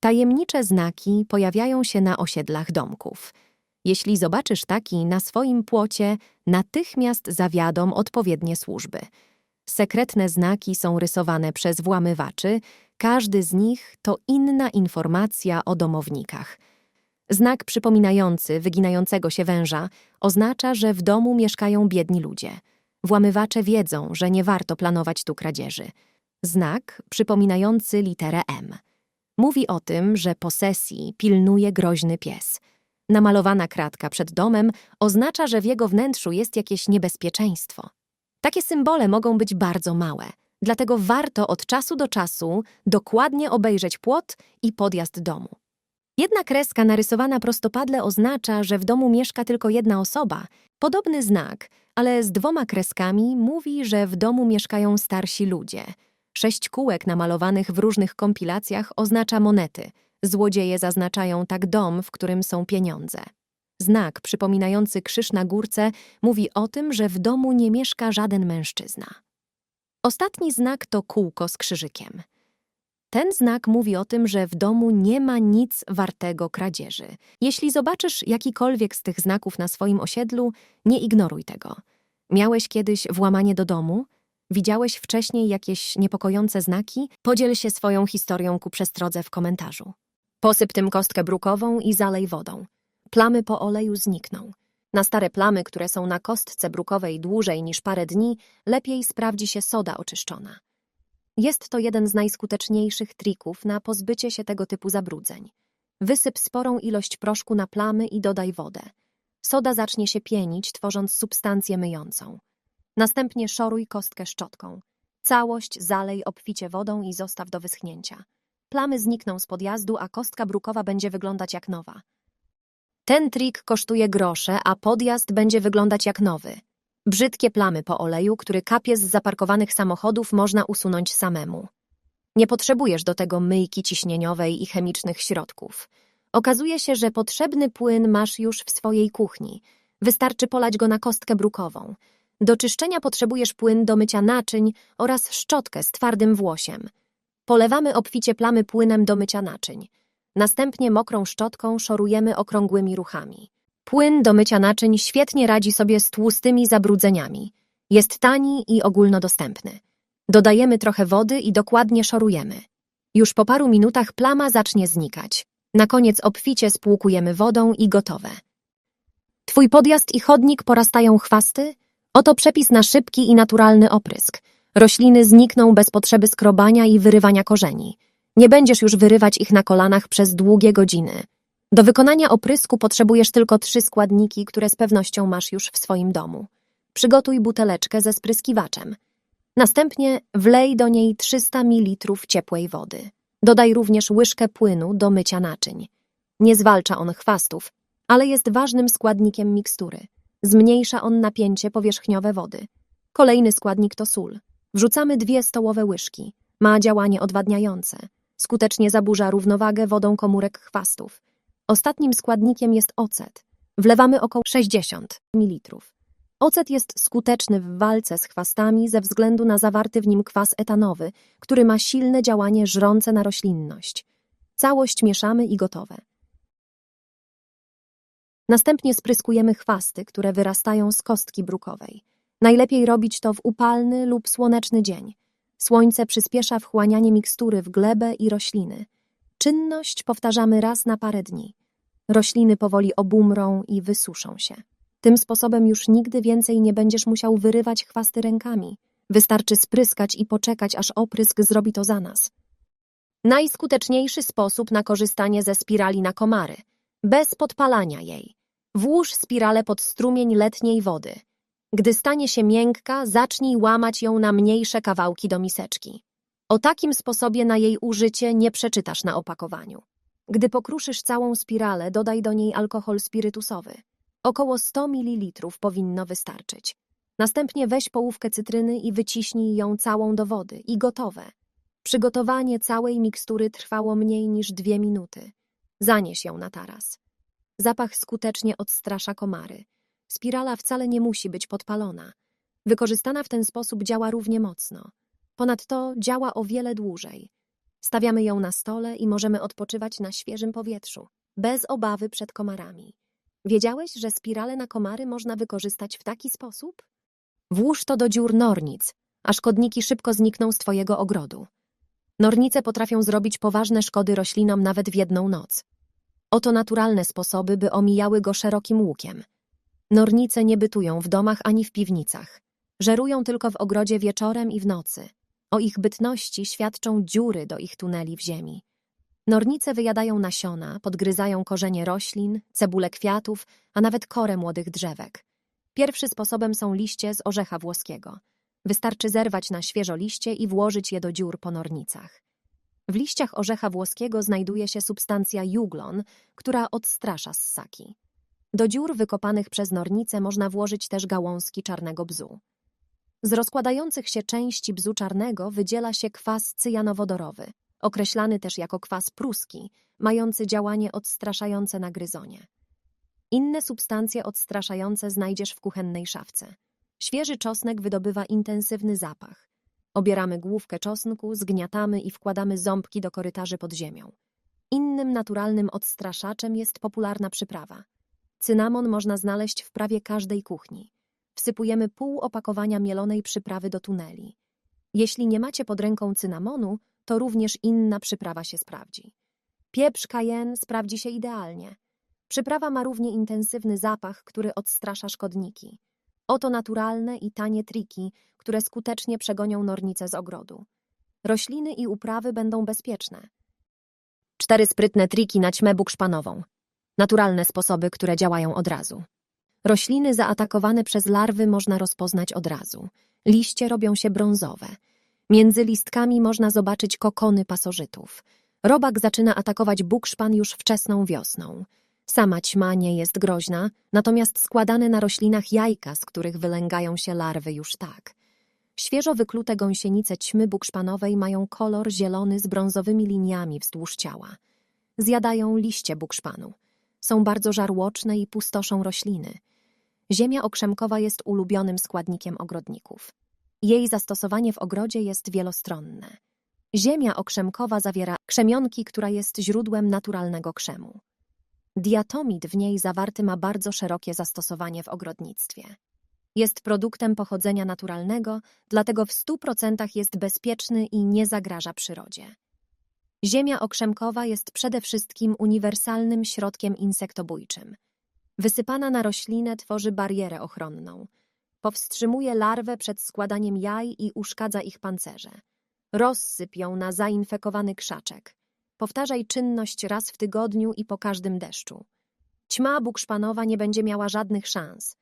Tajemnicze znaki pojawiają się na osiedlach domków. Jeśli zobaczysz taki na swoim płocie, natychmiast zawiadom odpowiednie służby. Sekretne znaki są rysowane przez włamywaczy, każdy z nich to inna informacja o domownikach. Znak przypominający wyginającego się węża oznacza, że w domu mieszkają biedni ludzie. Włamywacze wiedzą, że nie warto planować tu kradzieży. Znak przypominający literę M. Mówi o tym, że posesji pilnuje groźny pies. Namalowana kratka przed domem oznacza, że w jego wnętrzu jest jakieś niebezpieczeństwo. Takie symbole mogą być bardzo małe, dlatego warto od czasu do czasu dokładnie obejrzeć płot i podjazd domu. Jedna kreska narysowana prostopadle oznacza, że w domu mieszka tylko jedna osoba. Podobny znak, ale z dwoma kreskami mówi, że w domu mieszkają starsi ludzie. Sześć kółek namalowanych w różnych kompilacjach oznacza monety. Złodzieje zaznaczają tak dom, w którym są pieniądze. Znak przypominający krzyż na górce mówi o tym, że w domu nie mieszka żaden mężczyzna. Ostatni znak to kółko z krzyżykiem. Ten znak mówi o tym, że w domu nie ma nic wartego kradzieży. Jeśli zobaczysz jakikolwiek z tych znaków na swoim osiedlu, nie ignoruj tego. Miałeś kiedyś włamanie do domu? Widziałeś wcześniej jakieś niepokojące znaki? Podziel się swoją historią ku przestrodze w komentarzu. Posyp tym kostkę brukową i zalej wodą. Plamy po oleju znikną. Na stare plamy, które są na kostce brukowej dłużej niż parę dni, lepiej sprawdzi się soda oczyszczona. Jest to jeden z najskuteczniejszych trików na pozbycie się tego typu zabrudzeń. Wysyp sporą ilość proszku na plamy i dodaj wodę. Soda zacznie się pienić, tworząc substancję myjącą. Następnie szoruj kostkę szczotką. Całość zalej obficie wodą i zostaw do wyschnięcia. Plamy znikną z podjazdu, a kostka brukowa będzie wyglądać jak nowa. Ten trik kosztuje grosze, a podjazd będzie wyglądać jak nowy. Brzydkie plamy po oleju, który kapie z zaparkowanych samochodów, można usunąć samemu. Nie potrzebujesz do tego myjki ciśnieniowej i chemicznych środków. Okazuje się, że potrzebny płyn masz już w swojej kuchni. Wystarczy polać go na kostkę brukową. Do czyszczenia potrzebujesz płyn do mycia naczyń oraz szczotkę z twardym włosiem. Polewamy obficie plamy płynem do mycia naczyń. Następnie mokrą szczotką szorujemy okrągłymi ruchami. Płyn do mycia naczyń świetnie radzi sobie z tłustymi zabrudzeniami. Jest tani i ogólnodostępny. Dodajemy trochę wody i dokładnie szorujemy. Już po paru minutach plama zacznie znikać. Na koniec obficie spłukujemy wodą i gotowe. Twój podjazd i chodnik porastają chwasty? Oto przepis na szybki i naturalny oprysk. Rośliny znikną bez potrzeby skrobania i wyrywania korzeni. Nie będziesz już wyrywać ich na kolanach przez długie godziny. Do wykonania oprysku potrzebujesz tylko trzy składniki, które z pewnością masz już w swoim domu. Przygotuj buteleczkę ze spryskiwaczem. Następnie wlej do niej 300 ml ciepłej wody. Dodaj również łyżkę płynu do mycia naczyń. Nie zwalcza on chwastów, ale jest ważnym składnikiem mikstury. Zmniejsza on napięcie powierzchniowe wody. Kolejny składnik to sól. Wrzucamy dwie stołowe łyżki. Ma działanie odwadniające. Skutecznie zaburza równowagę wodą komórek chwastów. Ostatnim składnikiem jest ocet. Wlewamy około 60 ml. Ocet jest skuteczny w walce z chwastami ze względu na zawarty w nim kwas etanowy, który ma silne działanie żrące na roślinność. Całość mieszamy i gotowe. Następnie spryskujemy chwasty, które wyrastają z kostki brukowej. Najlepiej robić to w upalny lub słoneczny dzień. Słońce przyspiesza wchłanianie mikstury w glebę i rośliny. Czynność powtarzamy raz na parę dni. Rośliny powoli obumrą i wysuszą się. Tym sposobem już nigdy więcej nie będziesz musiał wyrywać chwasty rękami. Wystarczy spryskać i poczekać, aż oprysk zrobi to za nas. Najskuteczniejszy sposób na korzystanie ze spirali na komary. Bez podpalania jej. Włóż spiralę pod strumień letniej wody. Gdy stanie się miękka, zacznij łamać ją na mniejsze kawałki do miseczki. O takim sposobie na jej użycie nie przeczytasz na opakowaniu. Gdy pokruszysz całą spiralę, dodaj do niej alkohol spirytusowy. Około 100 ml powinno wystarczyć. Następnie weź połówkę cytryny i wyciśnij ją całą do wody i gotowe. Przygotowanie całej mikstury trwało mniej niż dwie minuty. Zanieś ją na taras. Zapach skutecznie odstrasza komary. Spirala wcale nie musi być podpalona. Wykorzystana w ten sposób działa równie mocno. Ponadto działa o wiele dłużej. Stawiamy ją na stole i możemy odpoczywać na świeżym powietrzu, bez obawy przed komarami. Wiedziałeś, że spirale na komary można wykorzystać w taki sposób? Włóż to do dziur nornic, a szkodniki szybko znikną z twojego ogrodu. Nornice potrafią zrobić poważne szkody roślinom nawet w jedną noc. Oto naturalne sposoby, by omijały go szerokim łukiem. Nornice nie bytują w domach ani w piwnicach. Żerują tylko w ogrodzie wieczorem i w nocy. O ich bytności świadczą dziury do ich tuneli w ziemi. Nornice wyjadają nasiona, podgryzają korzenie roślin, cebule kwiatów, a nawet korę młodych drzewek. Pierwszy sposobem są liście z orzecha włoskiego. Wystarczy zerwać na świeżo liście i włożyć je do dziur po nornicach. W liściach orzecha włoskiego znajduje się substancja juglon, która odstrasza ssaki. Do dziur wykopanych przez nornice można włożyć też gałązki czarnego bzu. Z rozkładających się części bzu czarnego wydziela się kwas cyjanowodorowy, określany też jako kwas pruski, mający działanie odstraszające na gryzonie. Inne substancje odstraszające znajdziesz w kuchennej szafce. Świeży czosnek wydobywa intensywny zapach. Obieramy główkę czosnku, zgniatamy i wkładamy ząbki do korytarzy pod ziemią. Innym naturalnym odstraszaczem jest popularna przyprawa. Cynamon można znaleźć w prawie każdej kuchni. Wsypujemy pół opakowania mielonej przyprawy do tuneli. Jeśli nie macie pod ręką cynamonu, to również inna przyprawa się sprawdzi. Pieprz cayenne sprawdzi się idealnie. Przyprawa ma równie intensywny zapach, który odstrasza szkodniki. Oto naturalne i tanie triki, które skutecznie przegonią nornice z ogrodu. Rośliny i uprawy będą bezpieczne. Cztery sprytne triki na ćmę bukszpanową. Naturalne sposoby, które działają od razu. Rośliny zaatakowane przez larwy można rozpoznać od razu. Liście robią się brązowe. Między listkami można zobaczyć kokony pasożytów. Robak zaczyna atakować bukszpan już wczesną wiosną. Sama ćma nie jest groźna, natomiast składane na roślinach jajka, z których wylęgają się larwy już tak. Świeżo wyklute gąsienice ćmy bukszpanowej mają kolor zielony z brązowymi liniami wzdłuż ciała. Zjadają liście bukszpanu. Są bardzo żarłoczne i pustoszą rośliny. Ziemia okrzemkowa jest ulubionym składnikiem ogrodników. Jej zastosowanie w ogrodzie jest wielostronne. Ziemia okrzemkowa zawiera krzemionki, która jest źródłem naturalnego krzemu. Diatomid w niej zawarty ma bardzo szerokie zastosowanie w ogrodnictwie. Jest produktem pochodzenia naturalnego, dlatego w 100% jest bezpieczny i nie zagraża przyrodzie. Ziemia okrzemkowa jest przede wszystkim uniwersalnym środkiem insektobójczym. Wysypana na roślinę tworzy barierę ochronną. Powstrzymuje larwę przed składaniem jaj i uszkadza ich pancerze. Rozsyp ją na zainfekowany krzaczek. Powtarzaj czynność raz w tygodniu i po każdym deszczu. Ćma bukszpanowa nie będzie miała żadnych szans.